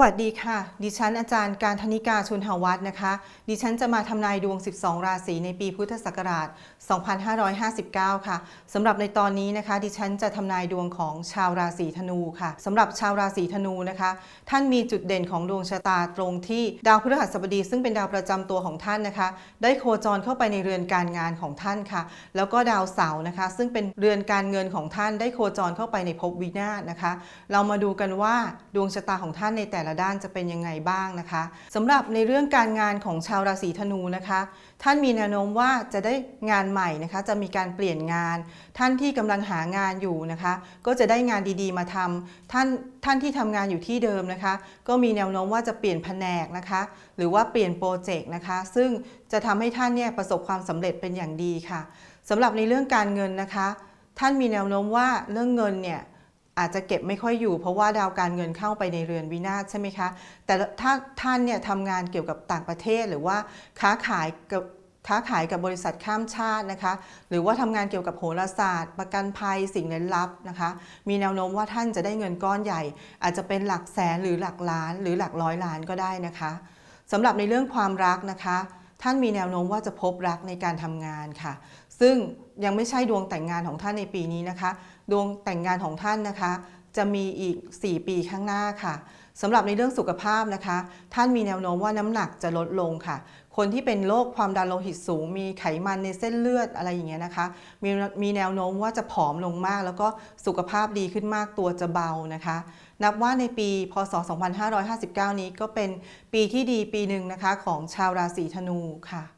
วัสดีค่ะ ดิฉันอาจารย์การธนิกาชุนหวัฒน์นะคะ ดิฉันจะมาทำนายดวง 12 ราศีในปีพุทธศักราช 2559 ค่ะสำหรับในตอนนี้นะคะ ดิฉันจะทำนายดวงของชาวราศีธนูค่ะสำหรับชาวราศีธนูนะคะ ท่านมีจุดเด่นของดวงชะตาตรงที่ดาวพฤหัสบดี ซึ่งเป็นดาวประจำตัวของท่านนะคะ ได้โคจรเข้าไปในเรือนการงานของท่านค่ะ แล้วก็ดาวเสาร์นะคะ ซึ่งเป็นเรือนการเงินของท่านได้โคจรเข้าไปในภพวินาศนะคะ เรามาดูกันว่าดวงชะตาของท่านในแต่ละด้านจะเป็นยังไงบ้างนะคะสำหรับในเรื่องการงานของชาวราศีธนูนะคะ ท่านมีแนวโน้มว่าจะได้งานใหม่นะคะ จะมีการเปลี่ยนงาน ท่านที่กำลังหางานอยู่นะคะ ก็จะได้งานดีๆ มาทำท่านท่านที่ทำงานอยู่ที่เดิมนะคะ ก็มีแนวโน้มว่าจะเปลี่ยนแผนกนะคะ หรือว่าเปลี่ยนโปรเจกต์นะคะ ซึ่งจะทำให้ท่านเนี่ยประสบความสำเร็จเป็นอย่างดีค่ะสำหรับในเรื่องการเงินนะคะ ท่านมีแนวโน้มว่าเรื่องเงินเนี่ย อาจจะเก็บไม่ค่อยอยู่ เพราะว่าดาวการเงินเข้าไปในเรือนวินาศใช่ไหมคะ แต่ถ้าท่านเนี่ยทำงานเกี่ยวกับต่างประเทศหรือว่าค้าขายกับค้าขายกับบริษัทข้ามชาตินะคะ หรือว่าทำงานเกี่ยวกับโหราศาสตร์ ประกันภัยสิ่งลึกลับนะคะ มีแนวโน้มว่าท่านจะได้เงินก้อนใหญ่ อาจจะเป็นหลักแสนหรือหลักล้าน หรือหลักร้อยล้านก็ได้นะคะสำหรับในเรื่องความรักนะคะ ท่านมีแนวโน้มว่าจะพบรักในการทำงานค่ะ ซึ่งยังไม่ใช่ดวงแต่งงานของท่านในปีนี้นะคะ ดวงแต่งงานของท่านนะคะ จะมีอีก 4 ปีข้างหน้าค่ะสำหรับในเรื่องสุขภาพนะคะ ท่านมีแนวโน้มว่าน้ำหนักจะลดลงค่ะ คนที่เป็นโรคความดันโลหิตสูง มีไขมันในเส้นเลือดอะไรอย่างเงี้ยนะคะมีมีแนวโน้มว่าจะผอมลงมาก แล้วก็สุขภาพดีขึ้นมากตัวจะเบานะคะ นับว่าในปีพศ 2559 นี้ก็เป็นปีที่ดีปีหนึ่งนะคะของชาวราศีธนูค่ะ